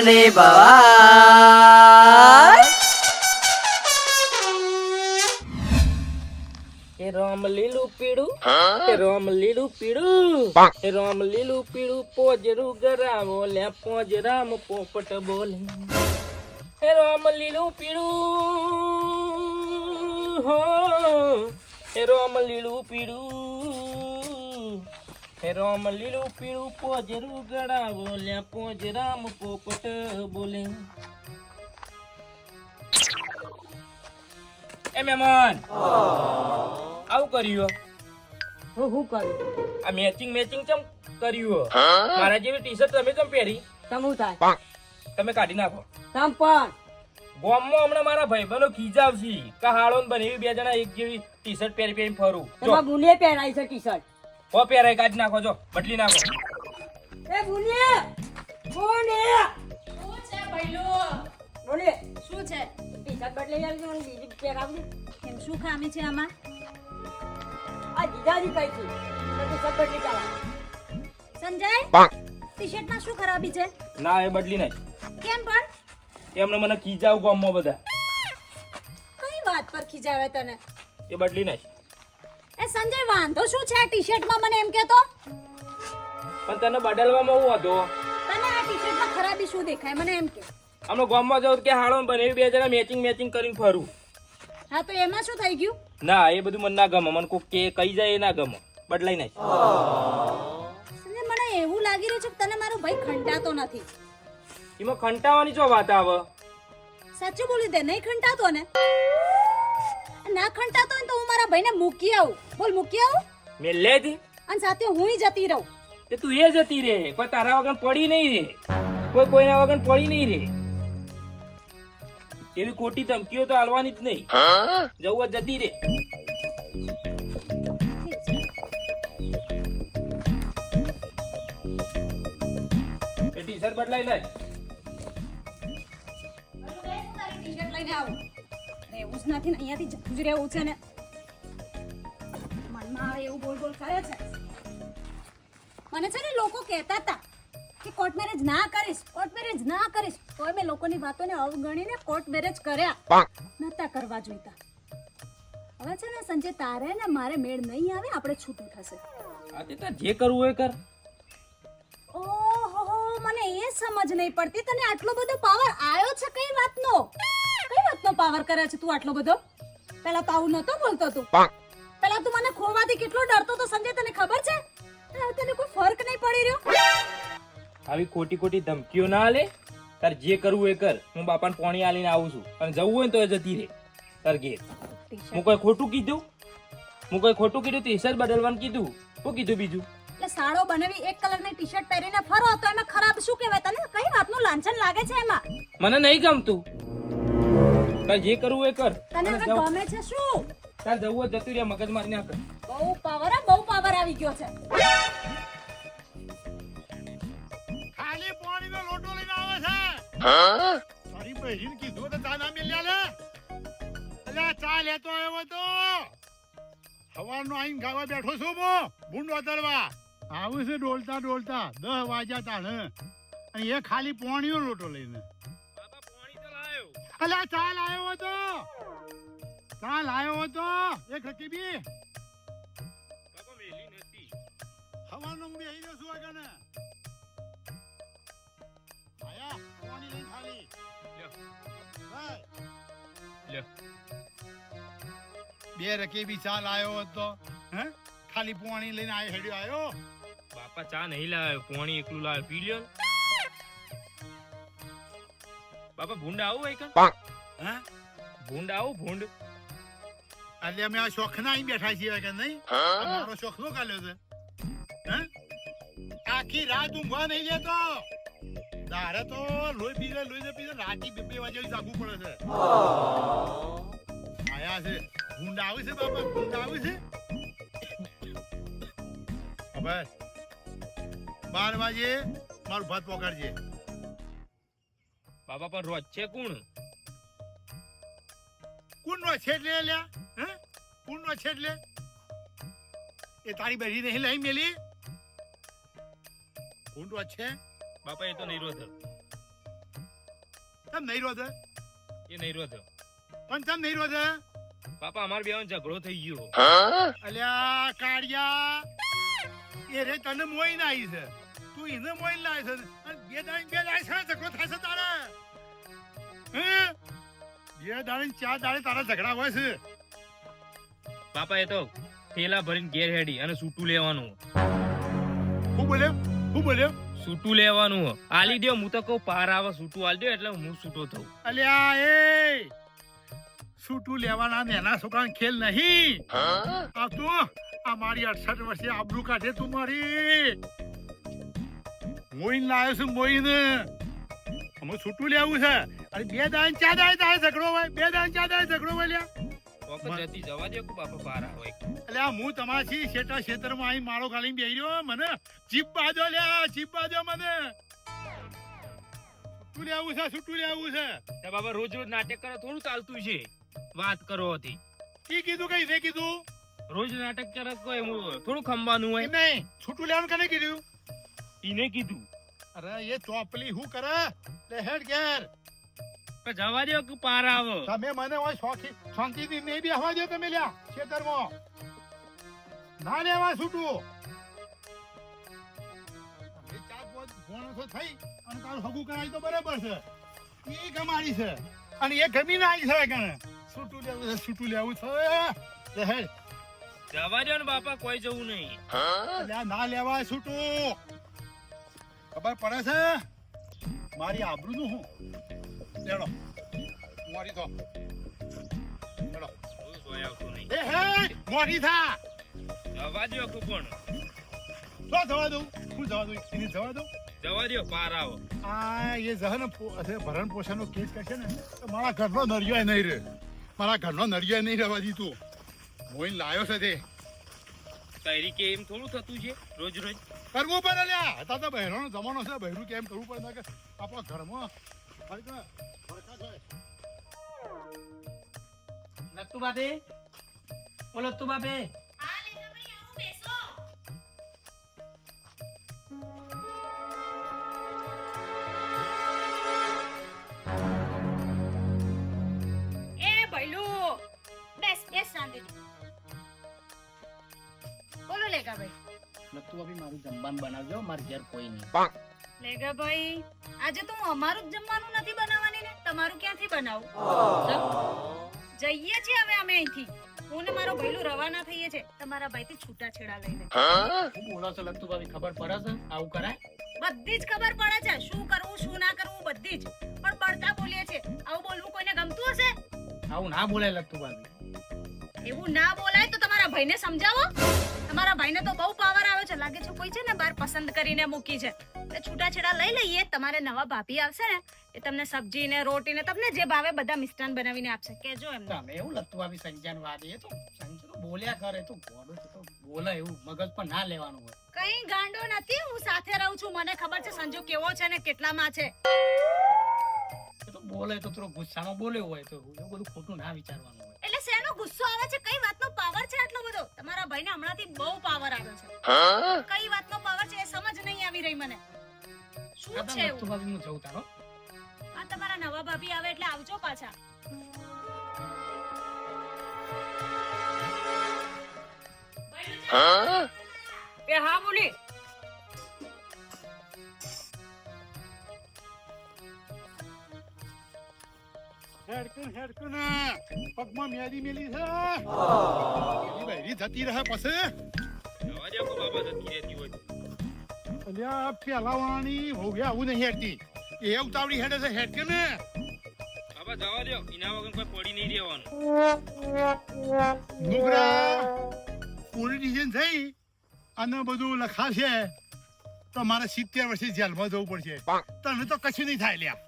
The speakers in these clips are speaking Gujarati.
ની ભવાય. એ રામ લીલું પીળું એ રામ લીલું પીળું એ રામ લીલું પીળું પોજરું ગરાવો લે પોજરામ પોપટ બોલે. એ રામ લીલું પીળું હો. એ રામ લીલું પીળું રામ લીલું પીળું પોજરું ગળા બોલ્યા પોજ રામ પોપટ બોલે. એ મહેમાન આવું કર્યું? હું શું કર્યું આ મેચિંગ મેચિંગ ચમ કર્યું? મારા જેવી ટી શર્ટ તમે ચમ પહેરી? તમું થાય? તમે કાઢી નાખો. તમ પણ. ગોમમાં હમણાં મારા ભાઈબંધો ખીજાવશી કે હાળો બને બનેવી બે જણા એક જેવી ટી શર્ટ પહેરી પહેરી ફરું. બુનિએ પહેરાય છે ટી શર્ટ હો રે કાઢી નાખો જો બદલી નાખો. એ બુનિએ બુનિએ શું છે ભઈલું? બુનિએ શું છે? ટી બદલી આવી મને બીજી પહેરાવજે એમ શું ખામી છે આમાં? આ જીજાજી કઈ છે ટી શર્ટ બદલી ચાલા. સંજય ટી શર્ટમાં શું ખરાબી છે? ના એ બદલી નહીં કેમ પણ? એમને મને ખીજાવ ગોમમાં બધા. કઈ વાત પર ખીજાવે તને? એ બદલી નાખ. એ સંજય વાંધો શું છે? આ ટી શર્ટમાં મને એમ કહેતો? પણ તને બદલવામાં હું હતો? તને આ ટી શર્ટમાં ખરાબી શું દેખાય? મને એમ કે. હમણાં ગામમાં જાઉં કે હાળો ને બનેવી બે જણા મેચિંગ મેચિંગ કરીને ફરું. હા તો એમાં શું થઈ ગયું? ના એ બધું મને ના ગમે. મને કોક કે કહી જાય એ ના ગમે. બદલાઈ નાખ. સંજય મને એવું લાગી રહ્યું છે કે તને મારો ભાઈ ખંટાતો નથી. એમાં ખંટાવાની જો વાત આવે? સાચું બોલી દે નહીં ખંટાતો ને? ના ખંટાતો હોય ને તો હું મારા ભાઈને મૂકી આવું. બોલ મૂકી આવું મેં લે દી. અને સાથે હુંય જતી રહું. તે તું એ જતી રે કોઈ તારા વગર પડી નહીં રે કોઈ કોઈના વગર પડી નહીં રે એવી ખોટી ધમકીઓ તો હાલવાની જ નહીં. જવું જતી રે બદલાઈ લે. જ નથી ને અહીંયાથી જતું જ રહેવું છે ને. કરે છે. મને છે ને લોકો કહેતા હતા કે કોર્ટ મેરેજ ના કરીશ કોર્ટ મેરેજ ના કરીશ. તોય મેં લોકોની વાતોને અવગણીને કોર્ટ મેરેજ કર્યા. નતા કરવા જોઈતા. હવે છે ને સંજય તારે ને મારે મેળ નહીં આવે આપણે છૂટું થશે. આ તે તાર જે કરવું હોય કર. ઓહો મને એ સમજ નહીં પડતી. તને આટલો બધો પાવર આવ્યો છે કઈ વાતનો? કઈ વાતનો પાવર કરે છે તું આટલો બધો? પેલા તો આવું નતો બોલતો તું. પેલા તું મને ખોવાથી કેટલો ડરતો તો સંજય તને ખબર છે? તને કોઈ ફરક નહીં પડી રહ્યો? આવી ખોટી ખોટી ધમકીઓ ના આલે? તાર જે કરવું એ કર. હું બાપાને પોણી આલીને આવું છું. અને જવું હોય ને તો એ જતી રહે. તાર ઘેર. હું કોઈ ખોટું કીધું? હું કોઈ ખોટું કીધું? ટી-શર્ટ બદલવાનું કીધું? શું કીધું બીજું? એટલે સાડો બનાવી એક કલરની ટી-શર્ટ પહેરીને ફરો તો એમાં ખરાબ શું કહેવાય? તને કઈ વાતનું લાંછન લાગે છે એમાં? મને નહીં ગમતું. તાર જે કરવું એ કર. તને ગમે છે શું? તાર જવું જતું રે મગજ મારી ના બહુ પાવર બહુ પાવર આવી ગયો છે. ખાલી પાણીનો લોટો લઈને આવે છે. તારી બહેન કીધું તો ચા ના મિલ્યા લે. અલ્યા ચા લેતો આવ્યો હતો સવારનો આઈન ગાવા બેઠો છું હું ભૂંડો તરવા આવું છે ડોલતા ડોલતા દસ વાગ્યા તાણે. અને એ ખાલી પાણીનો લોટો લઈને. અલ્યા ચા લાયો હતો. ચા લાયો હતો એક રકીબી સવારનો હું બેહી રહ્યો છું આગળ ને આયા પાણી લઈને ખાલી ભાઈ. બે રકેબી ચા લાયો હતો હે ખાલી પાણી લઈને આયો હેડ્યો આયો બાપા ચા નહીં લાવ્યો પોણી એકલું લાવ્યો પી લ્યો ને. બાપા ભૂંડ આવું હોય કણ હે ભૂંડ આવું ભૂંડ એટલે અમે આ શોખના અહીં બેઠા છીએ કે નહીં મારો શોખ નો કાઢ્યો છે હે આખી રાત ઊંઘવા નહીં લેતો તારે તો લોહી પીને લોહી ને પીને રાતી બે બે વાગે જાગવું પડે છે આયા છે ભૂંડ આવે છે બાપા ભૂંડ આવે છે ખબર બાર વાગે મારું ભાત પકડજે બાપા પણ રોજ છે કોણ કુંડો છેટલે લ્યા હે? કુંડો છેટલે એ તારી બેરી નહીં લઈ મેલી. કુંડો છે? બાપા એ તો નહીં રોજ તમ નહીં રોજે એ નહીં રહ્યો થયો પણ તમ નહીં રોજે બાપા અમાર બેવાનો ઝઘડો થઈ ગયો. અલ્યા કાળિયા. એ રે તને મોઈ ના આવી છે. તું એને મોઈ લાય છે. અને બે દાઈ બે દાઈ છે ઝઘડો થાય છે તારે. હે? બે દાડી ચાર દાડી તારા ઝઘડા હોય છે. બાપા એ તો થેલા ભરીને ઘેર હેડી અને સૂટું લેવાનું. હું બોલ્યો? હું બોલ્યો? સૂટું લેવાનું. આલી દો હું તો કહું પાર આવે સૂટું આલી દો એટલે હું સૂટો થઉં. અલ્યા એ! સૂટું લેવાના નેના છોકરાને ખેલ નહીં. આ તો આ મારી અડસઠ વર્ષે આબરૂ કાઢે તું મારી. મોઈન લાવ્યો છું મોઈન. અમે છૂટું લેવું છે. અને બે દાન ચા દાય તારે ઝઘડો હોય બે દાન ચા દાય ઝઘડો હોય લ્યા જવા દો કે બાપા પાર આવે. એટલે હું તમારી શેટા ક્ષેત્રમાં અહીં માળો ખાલી બેહી રહ્યો મને જીપ બાજો લ્યા જીપ બાજો મને. છૂટું લેવું છે છૂટું લેવું છે. બાપા રોજ રોજ નાટક કરે થોડું ચાલતું છે. વાત કરો હતી. કી કીધું કઈ તે કીધું? રોજ નાટક કરે કોઈ થોડું ખંભાનું હોય. નહીં છૂટું લેવાનું કને કીધું? ઈને કીધું. અરે એ ચોપલી હું કરે? લે હેડ ઘેર. જવા દો કે પાર આવો. તમે મને હોય શોખી શાંતિથી નહીં બેહવા દો તમે લ્યા ખેતરમાં. ના લેવા છૂટું. હવે ચાર પાંચ માણસો થઈ અને તારું હગું કરાય તો બરાબર છે. એ ગમાડી છે. અને એ ગમી ના આવી છે કણે. છૂટું લેવું છે છૂટું લેવું છે. હેડ. જવા દો ને બાપા કોઈ જવું નહીં. ના લેવાય છૂટું. ખબર પડે છે? મારી આબરૂ નું હું લેડો મોરી તો. લેડો એ હે મોરી થા. જવા દો કે પણ તો જવા દઉં. હું જવા દઉં એને જવા દઉં? જવા દો પાર આવો. આ એ જહન ભરણ પોષણનો કેસ કરશે ને તો મારા ઘરનો નરિયો નહીં રે મારા ઘરનો નરિયો નહીં રહેવા દીધું. મોઈન લાયો છે તે. તારી કે એમ થોડું થતું છે રોજ રોજ કરવું પડે લ્યા. હતા તો બહેરોનો જમાનો છે બહેરું કેમ કરવું પડે? ના કે આપણા ઘરમાં ખરેખર ફરકા છે. લત્તુ બાબે ઓ લત્તુ બાબે એ બેસ બેસ શાંતિથી. લેગા ભાઈ. લત્તુ અભી મારું જમવાનું બનાવજો મારે ઘેર કોઈ નહીં. લેગા ભાઈ. આજે તો હું અમારું જ જમવાનું નથી બનાવવાની ને તમારું ક્યાંથી બનાવું? જઈએ છીએ હવે અમે અહીંથી. હું ને મારો ભાઈલું રવાના થઈએ છે તમારા ભાઈથી છૂટાછેડા લઈને શું બોલો છો લગતું બાબી ખબર પડે છે? આવું કરાય? બધી જ ખબર પડે છે. શું કરવું શું ના કરવું બધી જ. પણ પડતા બોલીએ છે આવું બોલવું કોઈને ગમતું હશે? આવું ના બોલાય લગતું બાબી એવું ના બોલાય તો તમારા ભાઈને સમજાવો. તમારા ભાઈને તો બહુ પાવર આવે છે. લાગે છે કોઈ છે ને બાર પસંદ કરીને મૂકી છે. એટલે છૂટાછેડા લઈ લઈએ તમારે નવા ભાભી આવશે ને એ તમને સબ્જી ને રોટી ને તમને જે ભાવે બધા મિષ્ટાન બનાવીને આપશે. કેજો એમ તમે એવું લત્તુ બાબી સંજ્ઞાન વાદી એ તો સંજ્ઞા બોલ્યા કરે તો ગોડો તો બોલે એવું મગજ પર ના લેવાનું હોય. કઈ ગાંડો નથી હું સાથે રહું છું. મને ખબર છે સંજુ કેવો છે ને કેટલામાં છે. એ તો બોલે તો થોડો ગુસ્સામાં બોલ્યો હોય તો એવું બધું ખોટું ના વિચારવાનું શેનો ગુસ્સો આવે છે? કઈ વાતનો પાવર છે આટલો બધો? તમારા ભાઈને હમણાંથી બહુ પાવર આવ્યો છે. કઈ વાતનો પાવર છે એ સમજ નહીં આવી રહી મને. શું છે એવું? બાબી હું જઉં તારો. આ તમારા નવા ભાભી આવે એટલે આવજો પાછા. એ હા બોલી. હેડકન હેડકન. પગમાં મેદી મેલી છે. મેદી બહેરી જતી રહે પછી. દો કે બાપા જતી રહેતી હોય અલ્યા પેલા વાણી હોવે આવું નહીં હેડતી. એ ઉતાવળી હેડે છે હેડકે ને. બાપા જવા દો એના વગર કોઈ પડી નહીં રહેવાનું નુકરા સ્ટેશન થઈ અને બધું લખાશે. તો મારે સિત્તેર વર્ષે જેલમાં જવું પડશે. તને તો કશું નહીં થાય લ્યા.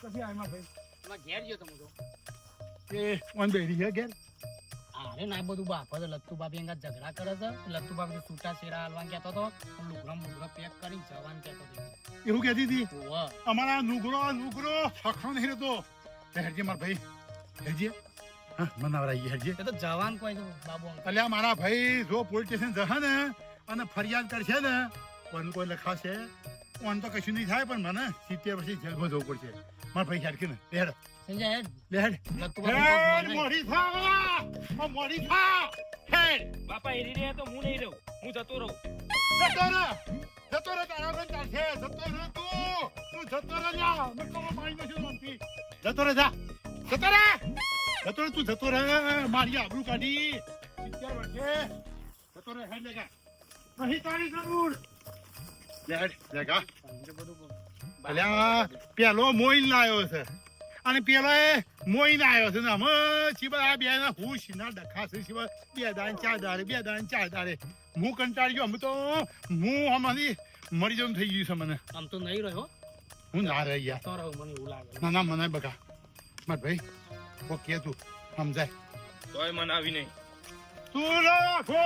કશી ભાઈ. ઘેર ગયો તમે તો. એ મન બેરી છે ઘેર. અરે ના બધું બાપા તો લત્તુ ઝઘડા કરે છે. લત્તુ બાબી તો છૂટા શેરા હાલવા કહેતો તો મુગડા પેક કરી જવાન કહેતો હતો. એવું કહેતી હતી? અમારા નુગરો નુગરો સખો નહીં રહેતો. હેરજી માર ભાઈ હેરજી હા મનાવરાઈ હેડજે. એ તો જવાન કોઈ તો બાબુ અલ્યા મારા ભાઈ જો પોલીસ સ્ટેશન જશે ને અને ફરિયાદ કરશે ને પણ કોઈ લખાશે ઓન તો કશું નહીં થાય પણ મને સિત્તેર પછી જેલમાં જવું પડશે. મારા ભાઈ હેડ કે ને હેડ. સંજય હેડ. હેડ. હેડ મોડી થા ઓ મોડી થા. હેડ. બાપા એરી રહ્યા તો હું નહીં રહું. હું જતો રહું. જતો રે જતો રે તારા બેન ચાલશે. જતો રે તું. તું જતો રે જા મેં કહું મારી નથી રમતી જતો રે જા. જતો રે જતો તું જતો રે મારી આબરૂ કાઢી. સિત્તેર વર્ષે જતો રે હેડ લેગા. નહીં તારી જરૂર. લેડ લેગા. અલ્યા પેલો મોઈન લાયો છે. અને પેલો એ મોઈન આવ્યો છે. ને હમ શિવા આ બે ના ના ડખા છે શિવા. બે દાન ચાર દાડે બે દાન ચાર દાડે હું કંટાળી ગયો અમે તો હું અમારી મરી જવું થઈ ગયું છે મને. આમ તો નહીં રહ્યો. હું ના રહી ગયા તો મને એવું લાગે. ના ના મને બગા. માર ભાઈ. ઓ કે તું સમજાય? તોય મને આવી નહીં. તું રાખો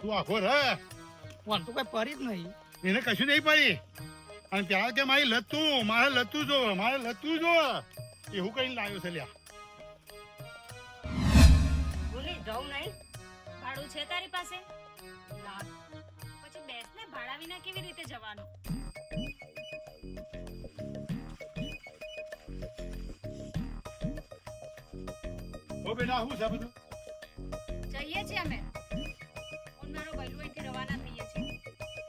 તું આખો રે. પણ તું કઈ પરી જ નહીં. એને કશું નહીં પડી અને પેલા કે મારી લતું મારે લતું જો મારે લતું જો. એવું કઈ લાવ્યો છે લ્યા. ભૂલી જવું નહીં. ભાડું છે તારી પાસે? પછી બેસ ને ભાડા વિના કેવી રીતે જવાનું? બેટા શું છે બધું? જઈએ છીએ અમે. હું મારો બૈલું અહીંથી રવાના થઈએ છીએ.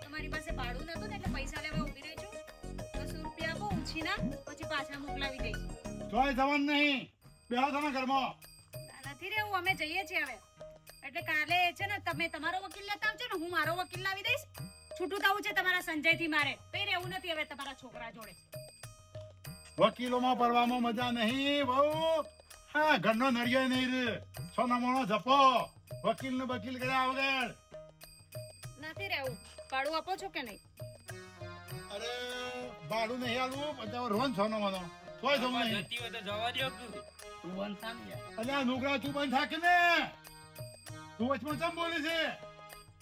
તમારી પાસે ભાડું નતું ને એટલે પૈસા લેવા ઊભી રહી છું. બસો રૂપિયા આપો ઉછીના પછી પાછા મોકલાવી દઈશ. જોઈ જવાનું નહીં. બેહો તમે ઘરમાં. નથી રહેવું અમે જઈએ છીએ હવે. એટલે કાલે છે ને તમે તમારો વકીલ લેતા આવજો ને હું મારો વકીલ લાવી દઈશ. છૂટું થવું છે તમારા સંજયથી મારે. કઈ રહેવું નથી હવે તમારા છોકરા જોડે. વકીલોમાં પડવામાં મજા નહીં બહુ હા ઘરનો નરિયો નહીં રે. સોના મોનો જપો. વકીલ ને વકીલ કર્યા વગર નથી રહેવું. ભાડું આપો છો કે નહીં? અરે ભાડું નહીં આલું. બધા રોન સોનો મોનો કોઈ જવું નહીં. જતી હોય તો જવા દો તું. બંધ થાક ને અલ્યા નુકરા તું બંધ થાક ને તું વચમાં ચમ બોલે છે?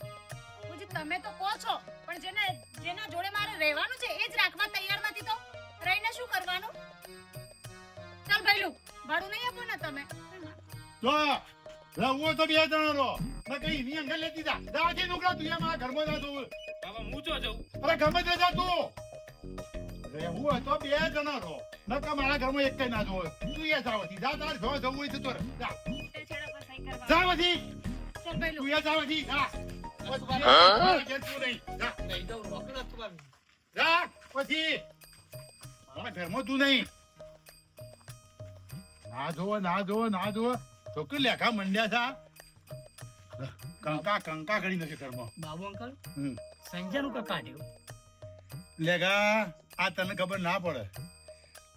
બાપુજી, તમે તો કહો છો પણ જેને જેના જોડે મારે રહેવાનું છે એ જ રાખવા તૈયાર નથી તો. રહીને શું કરવાનું? ચાલ ભૈલું ભાડું નહીં આપો ને તમે. જો રહું તો બે જણા રો ને કઈ ની અંગલ લેતી જા. દાજી નુકરા તું એ મારા ઘરમાં જા તું. બાબા હું ચો જઉં? અરે ગમે તે જા તું. રહેવું હોય તો બે જણા ન તો મારા ઘરમાં એક કઈ ના જોવે. તું એ જાવથી જા તાર જો જવું હોય તો તો જા. તે જાવથી તું એ જા હા? પછી તું નહીં જા. નહીં તો રોકી લત્તુબાબુ. જા પછી. મારા ઘરમાં તું નહીં. ના જોવો ના જોવો ના જોવો છોકરી લેખા મંડ્યા છે કંકા કંકા કરી નથી ઘરમાં. બાબુ અંકલ સંજયનું કાઢ્યું લેગા આ તને ખબર ના પડે.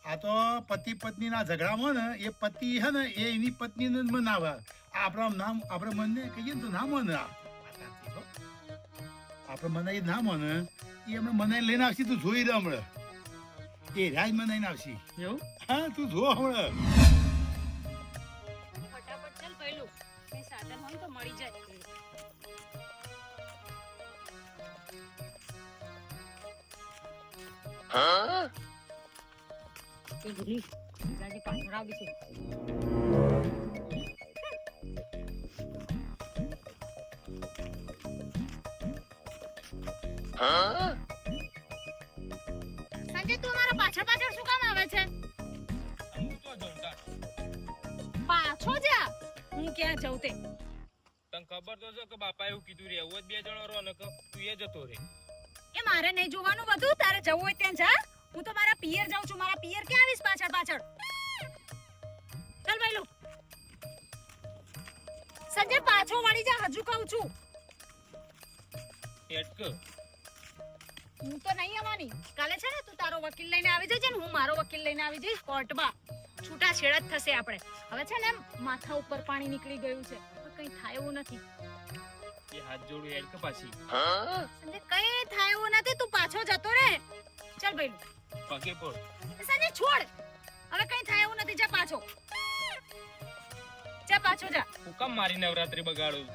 આ તો પતિ પત્ની ના ઝઘડામાં ને એ પતિ હે ને એ એની પત્ની ને મનાવે. આપણા નામ આપણે મનને કહીએ ને તો ના મને. આપણે મનાઈ ના મને. એ હમણાં મનાઈ લઈને આવશે તું જોઈ લે હમણાં. એ રાજ મનાઈને આવશે. એવું? હા તું જો હમણાં. સંજય, તું મારા પાછળ પાછળ શું કામ આવે છે. પાછો જા હું ક્યાં જઉં તે? તને ખબર તો છે કે બાપા એવું કીધું રે એવું જ બે જણો રહો ને તું એ જતો રે મારે નહીં જોવાનું બધું? તારે જવું હોય ત્યાં જા. હું તો મારા પિયર જાઉં છું. મારા પિયર ક્યાં આવીશ પાછળ પાછળ? ચાલ ભાઈલું સંજય પાછો વળી જા. હજુ કહું છું. હું તો નહીં આવવાની. કાલે છે ને તું તારો વકીલ લઈને આવી જજે ને હું મારો વકીલ લઈને આવી જઈશ કોર્ટમાં. છૂટા છેડા જ થશે આપણે. હવે છે ને એમ માથા ઉપર પાણી નીકળી ગયું છે. કંઈ થાય એવું નથી. એ હાથ જોડું એડ કે પાછી? સંજય કઈ થાય એવું નથી તું પાછો જતો રે ચાલ ભાઈ. પગે પડ. સંજય છોડ. હવે કઈ થાય એવું નથી જા પાછો. જા પાછો જા. હું કેમ મારી નવરાત્રી બગાડું?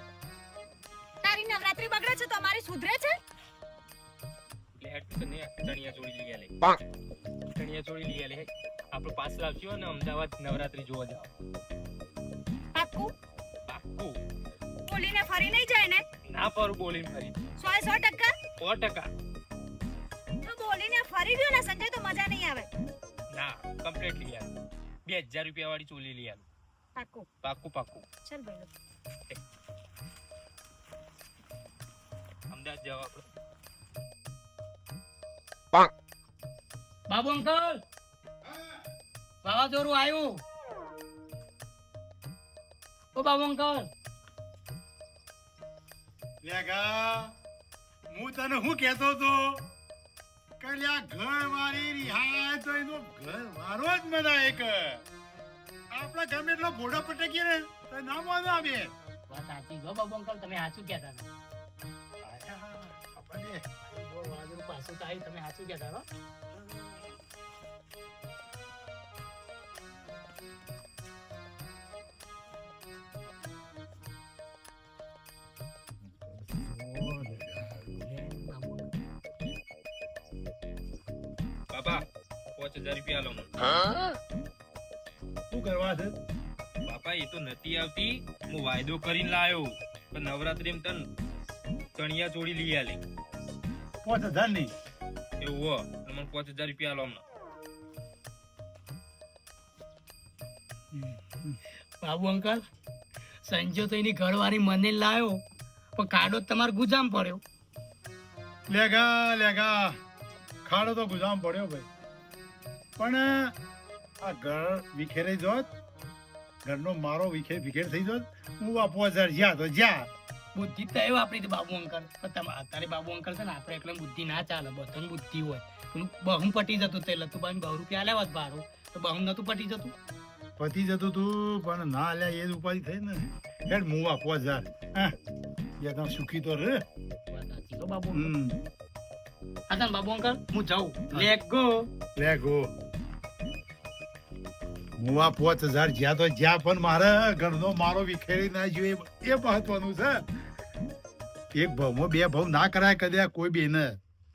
તારી નવરાત્રી બગડે છે તો અમારી સુધરે છે? તને ચણિયા ચોળી લઈ આલે. ચણિયા ચોળી લઈ આલે. આપણે પાસ લાવશું અને અમદાવાદ નવરાત્રી જોવા જાવ. પાક્કું? પાક્કું? બોલીને ફરી નહીં જાય ને? ના પર બોલીને ફરી. સો સો ટકા? સો ટકા. જો બોલીને ફરી ગયો ને સંજય તો મજા નહીં આવે. ના કમ્પ્લીટ લઈ બે હજાર રૂપિયા વાળી ચોલી લઈ આવું પાકું. પાકું પાકું. ચાલ ભાઈ અમદાવાદ જવા આપણે બાબુ અંકલ! વાવાઝોડું આવ્યું. ઓ બાબુ અંકલ! લેગા હું તને શું કહેતો તો કલ્યા લ્યા ઘર વાળી રિહાય તો એનો ઘર વારો જ મજા એક આપણા ગમે એટલો ભોડો પટકીએ ને તો ના મોનો આવે વાત સાચી ગો બાબુ અંકલ તમે સાચું કહેતા હતા આપણને પાછું તો આવ્યું તમે સાચું કહેતા હો પાંચ હજાર રૂપિયા લો શું કરવા છે? બાપા એ તો નથી આવતી. હું વાયદો કરીને લાયો. પણ નવરાત્રી તન ચણિયા ચોળી લઈ આલી. પાંચ હજારની? એવું હો. મને પાંચ હજાર રૂપિયા લો હમણાં. બાબુ અંકલ સંજો તો એની ઘરવાળી મને લાવ્યો પણ કાડો તમારે ગુજામ પડ્યો. લેગા લેગા. ખાડો તો ગુજામ પડ્યો ભાઈ. પણ આ ઘર વિખેરાઈ જોત. ઘરનો મારો વિખેર વિખેર થઈ જોત. હું પાંચ હજાર જ્યાં તો જ્યાં. બુદ્ધિ તો એ વાપરી હતી બાબુ અંકલ. તારે બાબુ અંકલ છે ને આપણે એટલે બુદ્ધિ ના ચાલે બધું બુદ્ધિ હોય. બહુ પટી જતું તે લતુબાઈ બહુ રૂપિયા આલ્યા હોત ભાડું તો બહુ નતું પટી જતું. પતી જતું તું પણ ના લે એ જ ઉપાધિ થઈ ને. હેડ હું આ પાંચ હા? યાદ સુખી તો રે. બાબુ હમ. આ તને બાબુ અંકલ હું જાઉં. લેગો ગો લે ગો હું આ પાંચ હજાર જ્યાં તો જ્યાં પણ મારે ઘરનો મારો વિખેરી ના જોઈએ એ મહત્વનું છે. એક ભાવમાં બે ભાવ ના કરાય કદાચ કોઈ બેને.